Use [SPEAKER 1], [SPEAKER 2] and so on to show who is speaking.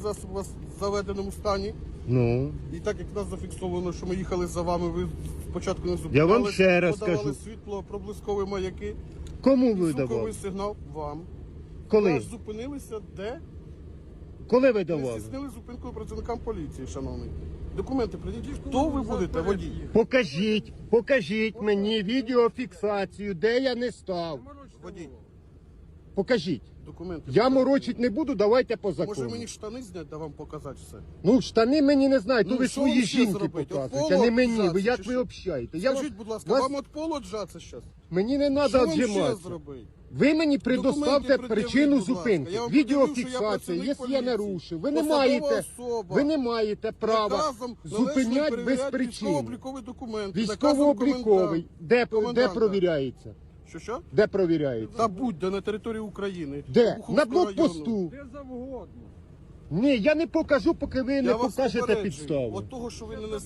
[SPEAKER 1] засіб у вас в заведеному стані.
[SPEAKER 2] Ну.
[SPEAKER 1] І так як нас зафіксовано, що ми їхали за вами, ви спочатку не зупинялись,
[SPEAKER 2] Я вам ще раз
[SPEAKER 1] подавали
[SPEAKER 2] кажу.
[SPEAKER 1] світло, проблискові маяки,
[SPEAKER 2] Кому ви
[SPEAKER 1] звуковий
[SPEAKER 2] давали?
[SPEAKER 1] сигнал вам.
[SPEAKER 2] Коли?
[SPEAKER 1] Аж зупинилися де?
[SPEAKER 2] Коли ви
[SPEAKER 1] Не
[SPEAKER 2] давали?
[SPEAKER 1] здійснили зупинкою працівникам поліції, шановний. Документи придіть. Хто ви будете, водій?
[SPEAKER 2] Покажіть, покажіть мені відеофіксацію, де я не став.
[SPEAKER 1] Водій,
[SPEAKER 2] Покажіть.
[SPEAKER 1] документи.
[SPEAKER 2] Я морочить не буду, давайте по
[SPEAKER 1] Може мені штани зняти, да вам показати все?
[SPEAKER 2] Ну, штани мені не знають,
[SPEAKER 1] Ну,
[SPEAKER 2] то ви
[SPEAKER 1] що
[SPEAKER 2] свої
[SPEAKER 1] вам ще
[SPEAKER 2] жінки
[SPEAKER 1] зробити? От
[SPEAKER 2] показуєте, а не мені.
[SPEAKER 1] обжатися
[SPEAKER 2] Ви як
[SPEAKER 1] чи
[SPEAKER 2] ви
[SPEAKER 1] що?
[SPEAKER 2] общаєте? Я
[SPEAKER 1] Скажіть, будь ласка,
[SPEAKER 2] вас-
[SPEAKER 1] вам от поло джаться зараз?
[SPEAKER 2] Мені не
[SPEAKER 1] Що
[SPEAKER 2] треба
[SPEAKER 1] вам ще
[SPEAKER 2] отжиматися.
[SPEAKER 1] зробити?
[SPEAKER 2] Ви мені предоставте
[SPEAKER 1] пред'явіть,
[SPEAKER 2] причину
[SPEAKER 1] будь ласка.
[SPEAKER 2] зупинки.
[SPEAKER 1] Я вам пред'явив, що я
[SPEAKER 2] Відеофіксація,
[SPEAKER 1] працівник
[SPEAKER 2] якщо я
[SPEAKER 1] поліції.
[SPEAKER 2] нарушив. Ви не
[SPEAKER 1] Посадова
[SPEAKER 2] маєте,
[SPEAKER 1] особа.
[SPEAKER 2] ви не маєте права
[SPEAKER 1] Наказом
[SPEAKER 2] зупиняти без
[SPEAKER 1] перевіряти
[SPEAKER 2] причин.
[SPEAKER 1] Військово-обліковий документ.
[SPEAKER 2] Військово-обліковий. Де, де
[SPEAKER 1] Коменданта.
[SPEAKER 2] провіряється?
[SPEAKER 1] Що що?
[SPEAKER 2] Де провіряється?
[SPEAKER 1] Та будь-де на території України.
[SPEAKER 2] Де? На блокпосту.
[SPEAKER 3] Де завгодно.
[SPEAKER 2] Ні, я не покажу, поки ви не
[SPEAKER 1] Я вас
[SPEAKER 2] покажете
[SPEAKER 1] попереджую.
[SPEAKER 2] підставу.
[SPEAKER 1] От того, що ви не знаєте.